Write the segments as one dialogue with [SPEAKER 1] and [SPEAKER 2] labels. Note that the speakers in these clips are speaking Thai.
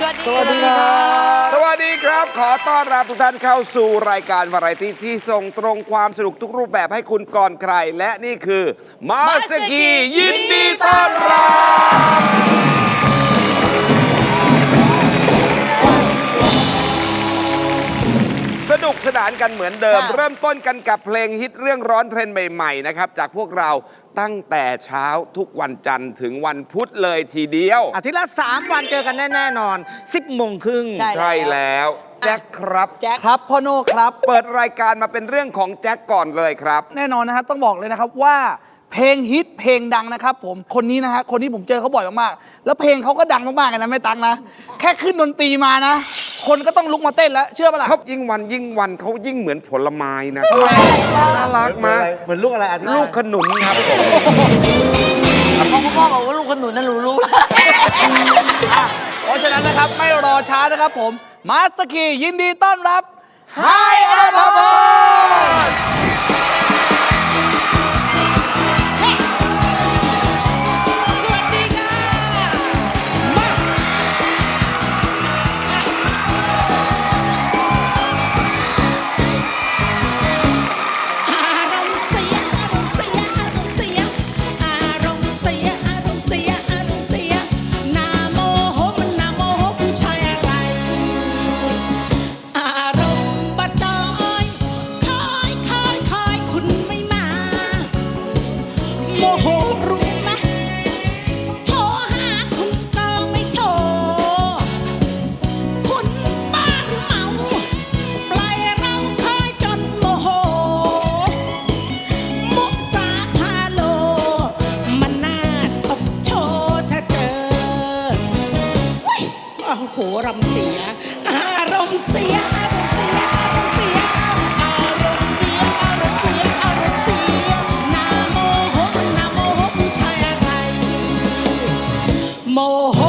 [SPEAKER 1] สวัสดี
[SPEAKER 2] สวัสดีครับ
[SPEAKER 3] สวัสดีครับ ขอต้อนรับทุกท่านเข้าสู่รายการวาไรตี้ที่ส่งตรงความสนุกทุกรูปแบบให้คุณก่อนใคร และนี่คือมาสกียินดีต้อนรับ กสนานกันเหมือนเดิม
[SPEAKER 1] ค่ะ
[SPEAKER 3] เริ่มต้นกันกับเพลงฮิตเรื่องร้อนเทรนด์ใหม่ๆนะครับจากพวกเราตั้งแต่เช้าทุกวันจันทร์ถึงวันพุธเลยทีเดียว
[SPEAKER 2] อาทิตย์ละ 3 วันเจอกันแน่แน่ๆนอน 10โมงครึ่ง
[SPEAKER 1] ใช่
[SPEAKER 3] ใช่แล้ว แจ็คครับ
[SPEAKER 1] แจ็ค
[SPEAKER 4] ครับพ่อโน่ครับ
[SPEAKER 3] เปิดรายการมาเป็นเรื่องของแจ็คก่อนเลยครับ
[SPEAKER 4] แน่นอนนะฮะต้องบอกเลยนะครับว่าเพลงฮิตเพลงดังนะครับผมคนนี้นะฮะคนที่ผมเจอเขาบ่อยมากๆ แล้วเพลงเขาก็ดังมากๆเลยนะแม่ตังนะ แค่ขึ้นดนตรีมานะ คนก็ต้องลุกมาเต้นแล้ว เชื่อปะล่ะ
[SPEAKER 3] เขายิ่งวันยิ่งวันเขายิ่งเหมือนผลไม้นะน่ารักมาก
[SPEAKER 2] เหมือนลูกอะไรอาทิตย์
[SPEAKER 3] ลูกขนุนครับผม
[SPEAKER 1] พอคุณพ่อบอกว่าลูกขนุนนั่นรู้รู้แล้ว
[SPEAKER 4] อะเพราะฉะนั้นนะครับไม่รอช้านะครับผมมาสเตอร์คียินดีต้อนรับไฮอาภพร
[SPEAKER 5] อ้โหรำเสีย อารมณ์เสีย อารมณ์เสีย อารมณ์เสีย อารมณ์เสีย อารมณ์เสีย อารมณ์เสีย นาโมโหนาโมโหผู้ชายอะไร โมโห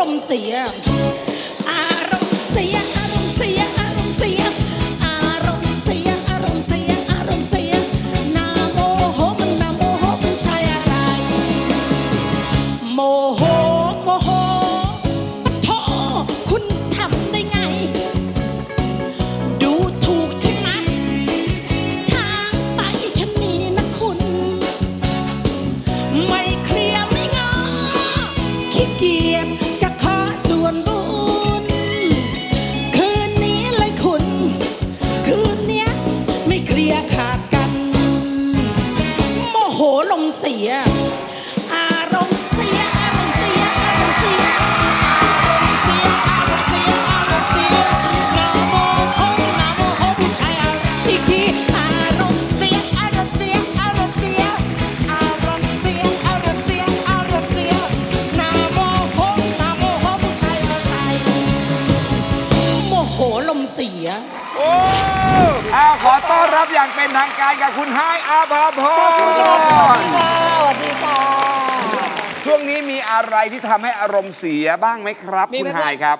[SPEAKER 5] ลมเสีย อารมณ์เสีย อารมณ์เสีย อารมณ์เสีย โหลมเสีย อารมณ์เสีย อารมณ์เสีย อารมณ์เสีย อารมณ์เสีย อารมณ์เสีย อารมณ์เสียนาโมโหนาโมโหผู้ชายอะไรอีกทีอารมณ์เสีย อารมณ์เสีย อารมณ์เสีย อารมณ์เสีย อารมณ์เสีย อารมณ์เสียนาโมโหนาโมโหผู้ชายอะไรโมโหลมเสีย
[SPEAKER 3] โอ้ อาขอต้อนรับอย่างเป็นทางการกับคุณไฮายอาภาพร
[SPEAKER 1] สวัสดีค่ะ
[SPEAKER 3] ช่วงนี้มีอะไรที่ทำให้อารมณ์เสียบ้างไหมครับ
[SPEAKER 1] มีไหม
[SPEAKER 3] คุณไฮายครับ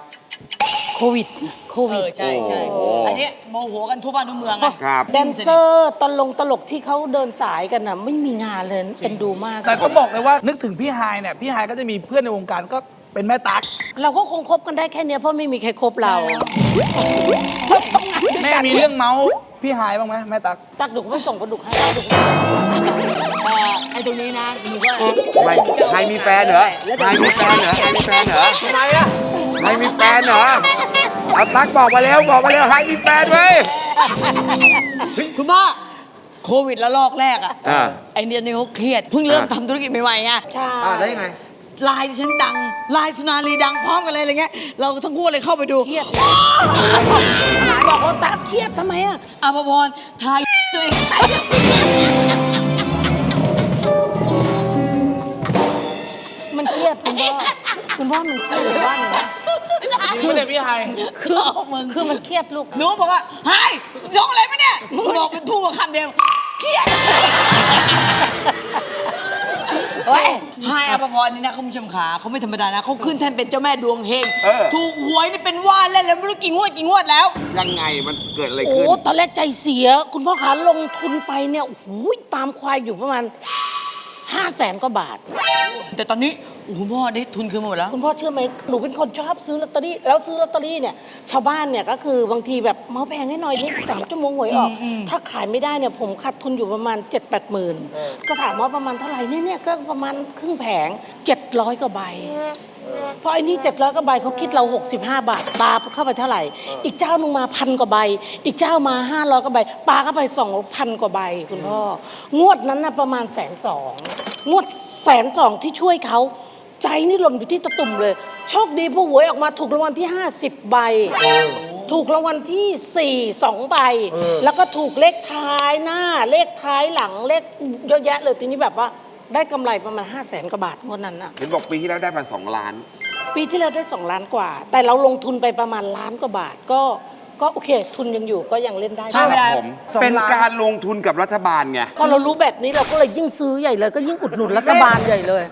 [SPEAKER 1] โควิด โควิด
[SPEAKER 5] ใช่ใช่
[SPEAKER 3] โอ้
[SPEAKER 1] อันนี้โมโหกันทั่วบ้านทั่วเมืองอะ
[SPEAKER 3] ครับ
[SPEAKER 6] แดนเซอร์ตลงตลกที่เขาเดินสายกันนะไม่มีงานเลยเป็นดูมาก
[SPEAKER 4] แต่ต้องบอกเลยว่านึกถึงพี่ไฮายเนี่ย พี่ไฮายก็จะมีเพื่อนในวงการก็เป็นแม่ตั๊ก
[SPEAKER 6] เราก็คงคบกันได้แค่เนี้ยเพราะไม่มีใครคบเรา
[SPEAKER 4] แม่มีเรื่องเมาส์พี่ไฮายบ้างไหมแม่ตั๊ก
[SPEAKER 6] ตักดุกไม่ส่งกระดุกให้ตักดุก
[SPEAKER 1] เอ่อไอ้ตรงนี้นะหนูก็
[SPEAKER 3] ไม่ใครมีแฟนเหรอใครมีแฟนเหรอใครมีแฟนเหรอ
[SPEAKER 2] ทำไมอะ
[SPEAKER 3] ใครมีแฟนเหรอเอาตั๊กบอกมาเร็วบอกมาเร็วใครมีแฟนเว้ย
[SPEAKER 1] คุณพ่อโควิดแล้วลอกแรกอะ
[SPEAKER 3] อ่า
[SPEAKER 1] ไอเนี่ยนี่เขาเครียดเพิ่งเริ่ม
[SPEAKER 3] อ่า
[SPEAKER 1] ทำธุรกิจใหม่ๆไง
[SPEAKER 5] ใช่
[SPEAKER 2] อ่าแล้วยังไง
[SPEAKER 1] ไลน์ดิฉันดังไลน์สุนารีดังพร้อมกันเลยอะไรเงี้ย เราทั้งคู่เลยเข้าไปดู
[SPEAKER 5] เครียด บอกว่าตาเครียดทำไมอะ
[SPEAKER 1] อาภพรทายตัวเอง
[SPEAKER 5] มันเครียดคุณพ่อคุณพ่อมันเครียดหรือว่าหนูนะ
[SPEAKER 4] คือเด็กพี่ไฮ
[SPEAKER 5] คือมึงคือมันเครียดลูก
[SPEAKER 1] หนูบอกว่าเฮ้ยส่งอะไรมาเนี่ยบอกเป็นพูดมาคำเดียวเครียด
[SPEAKER 5] เฮ้ย
[SPEAKER 1] ไฮอาภพรนี่นะคุณผู้ชมขาเขาไม่ธรรมดานะเขาขึ้นแท่นเป็นเจ้าแม่ดวงเฮง
[SPEAKER 3] เออ
[SPEAKER 1] ถูกหวยนี่เป็นว่าเล่นแล้วไม่รู้กี่งวดกี่งวดแล้ว
[SPEAKER 3] ยังไงมันเกิดอะไร
[SPEAKER 5] โอ้
[SPEAKER 3] ขึ้น
[SPEAKER 5] ตอนแรกใจเสีย คุณพ่อขาลงทุนไปเนี่ยโอ้โหตามควายอยู่ประมาณห้า แสนกว่าบาท
[SPEAKER 1] แต่ตอนนี้โอ้โหคุณพ่อได้ทุนคืนมาหมดแล้ว
[SPEAKER 5] คุณพ่อเชื่อไหมหนูเป็นคนชอบซื้อลอตเตอรี่แล้วซื้อลอตเตอรี่เนี่ยชาวบ้านเนี่ยก็คือบางทีแบบเมาแพงให้หน่อยนี่สามชั่วโมงหวยออก ถ้าขายไม่ได้เนี่ยผมขาดทุนอยู่ประมาณ 7 8 0 0 0 0ก็ถามว่าประมาณเท่าไหร่เนี่ยเนี่ยก็ประมาณครึ่งแผง 700กว่าใบเพราะไอ้นี่700กว่าใบเขาคิดเรา 65 บาทปลาเข้าไปเท่าไหร่ อีกเจ้านึงมาพันกว่าใบ อีกเจ้ามา 500กว่าใบปลาเข้าไป2,000กว่าใบคุณพ่องวดนั้นนะประมาณแสนสอง งวดแสนสองที่ช่วยเขาใจนี่หล่นอยู่ที่ตะตุ่มเลย โชคดีผู้หวยออกมาถูกรางวัลที่ 50 ใบ ถูกรางวัลที่ 4 2 ใบ แล้วก็ถูกเลขท้ายหน้า เลขท้ายหลังเลขเยอะแยะเลยทีนี้แบบว่าได้กำไรประมาณ 5 0 0แสนกว่าบาทงวดนั้นน่ะ
[SPEAKER 3] เห็นบอกปีที่แล้วได้มาสองล้าน
[SPEAKER 5] ปีที่แล้วได้ 2 ล้านกว่า แต่เราลงทุนไปประมาณล้านกว่าบาทก็ ก็โอเค ทุนยังอยู่ก็ยังเล่นได้
[SPEAKER 1] ใช่เวลา
[SPEAKER 3] ผม
[SPEAKER 2] สองล้าน
[SPEAKER 3] เป็นการลงทุนกับรัฐบาลไง
[SPEAKER 5] พอเรารู้แบบนี้เราก็เลยยิ่งซื้อใหญ่เลย ก็ยิ่งอุดหนุนรัฐบาลใหญ่เลย